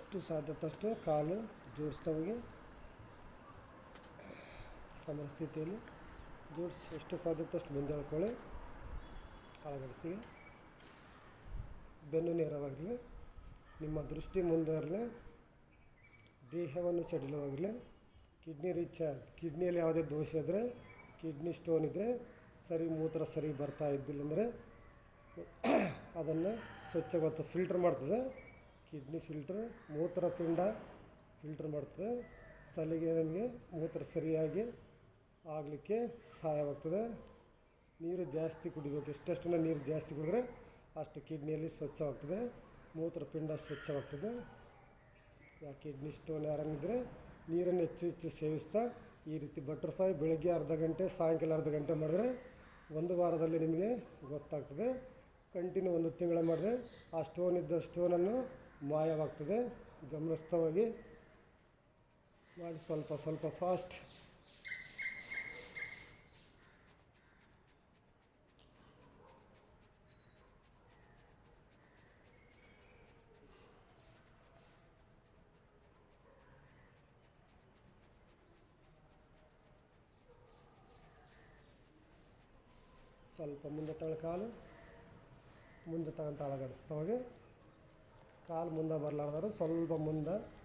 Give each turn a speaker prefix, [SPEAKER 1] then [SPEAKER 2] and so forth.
[SPEAKER 1] ಎಷ್ಟು ಸಾಧ್ಯತಷ್ಟು ಕಾಲು ಜೋಡಿಸ್ತಾ ಹೋಗಿ ಸ್ಥಿತಿಯಲ್ಲಿ ಜೋಡಿಸಿ ಎಷ್ಟು ಸಾಧ್ಯತಷ್ಟು ಮುಂದೆ ಎಳ್ಕೊಳ್ಳಿ ಕಾಳಗಡಿಸಿ ಬೆನ್ನು ನೇರವಾಗಿರಲಿ. ನಿಮ್ಮ ದೃಷ್ಟಿ ಮುಂದೆ ಇರಲಿ. ದೇಹವನ್ನು ಚಡಿಲವಾಗಿರಲಿ ಕಿಡ್ನಿ ರೀಚ್ ಕಿಡ್ನಿಯಲ್ಲಿ ಯಾವುದೇ ದೋಷ ಇದ್ದರೆ ಕಿಡ್ನಿ ಸ್ಟೋನ್ ಇದ್ದರೆ ಸರಿ, ಮೂತ್ರ ಸರಿ ಬರ್ತಾ ಇದ್ದಿಲ್ಲ ಅಂದರೆ ಅದನ್ನು ಸ್ವಚ್ಛಗೊಳಿತ ಫಿಲ್ಟ್ರ್ ಮಾಡ್ತದೆ. ಕಿಡ್ನಿ ಫಿಲ್ಟ್ರ್ ಮೂತ್ರಪಿಂಡ ಫಿಲ್ಟ್ರ್ ಮಾಡ್ತದೆ. ಸಲಿಗೆ ನಮಗೆ ಮೂತ್ರ ಸರಿಯಾಗಿ ಆಗಲಿಕ್ಕೆ ಸಹಾಯವಾಗ್ತದೆ. ನೀರು ಜಾಸ್ತಿ ಕುಡಿಬೇಕು. ಎಷ್ಟೆಷ್ಟು ನೀರು ಜಾಸ್ತಿ ಕುಡಿದ್ರೆ ಅಷ್ಟು ಕಿಡ್ನಿಯಲ್ಲಿ ಸ್ವಚ್ಛವಾಗ್ತದೆ. ಮೂತ್ರಪಿಂಡ ಸ್ವಚ್ಛವಾಗ್ತದೆ. ಯಾ ಕಿಡ್ನಿ ಸ್ಟೋನ್ ಯಾರಂಗಿದ್ರೆ ನೀರನ್ನು ಹೆಚ್ಚು ಹೆಚ್ಚು ಸೇವಿಸ್ತಾ ಈ ರೀತಿ ಬಟರ್ಫ್ಲೈ ಬೆಳಗ್ಗೆ ಅರ್ಧ ಗಂಟೆ, ಸಾಯಂಕಾಲ ಅರ್ಧ ಗಂಟೆ ಮಾಡಿದ್ರೆ ಒಂದು ವಾರದಲ್ಲಿ ನಿಮಗೆ ಗೊತ್ತಾಗ್ತದೆ. ಕಂಟಿನ್ಯೂ ಒಂದು ತಿಂಗಳ ಮಾಡಿದ್ರೆ ಆ ಸ್ಟೋನ್ ಇದ್ದ ಸ್ಟೋನನ್ನು ಮಾಯವಾಗ್ತದೆ ಗಮನಿಸ್ತಾ ಹೋಗಿ ಮಾಡಿ ಸ್ವಲ್ಪ ಸ್ವಲ್ಪ ಫಾಸ್ಟ್ ಸ್ವಲ್ಪ ಮುಂದೆ ತಗೊಳ್ಳಿ ಕಾಲು ಮುಂದೆ ತಗೊಂತ ಅಳಗಡಿಸ್ತಾ ಹೋಗಿ ಕಾಲು ಮುಂದೆ ಬರಲಾರ್ದಾರು ಸ್ವಲ್ಪ ಮುಂದೆ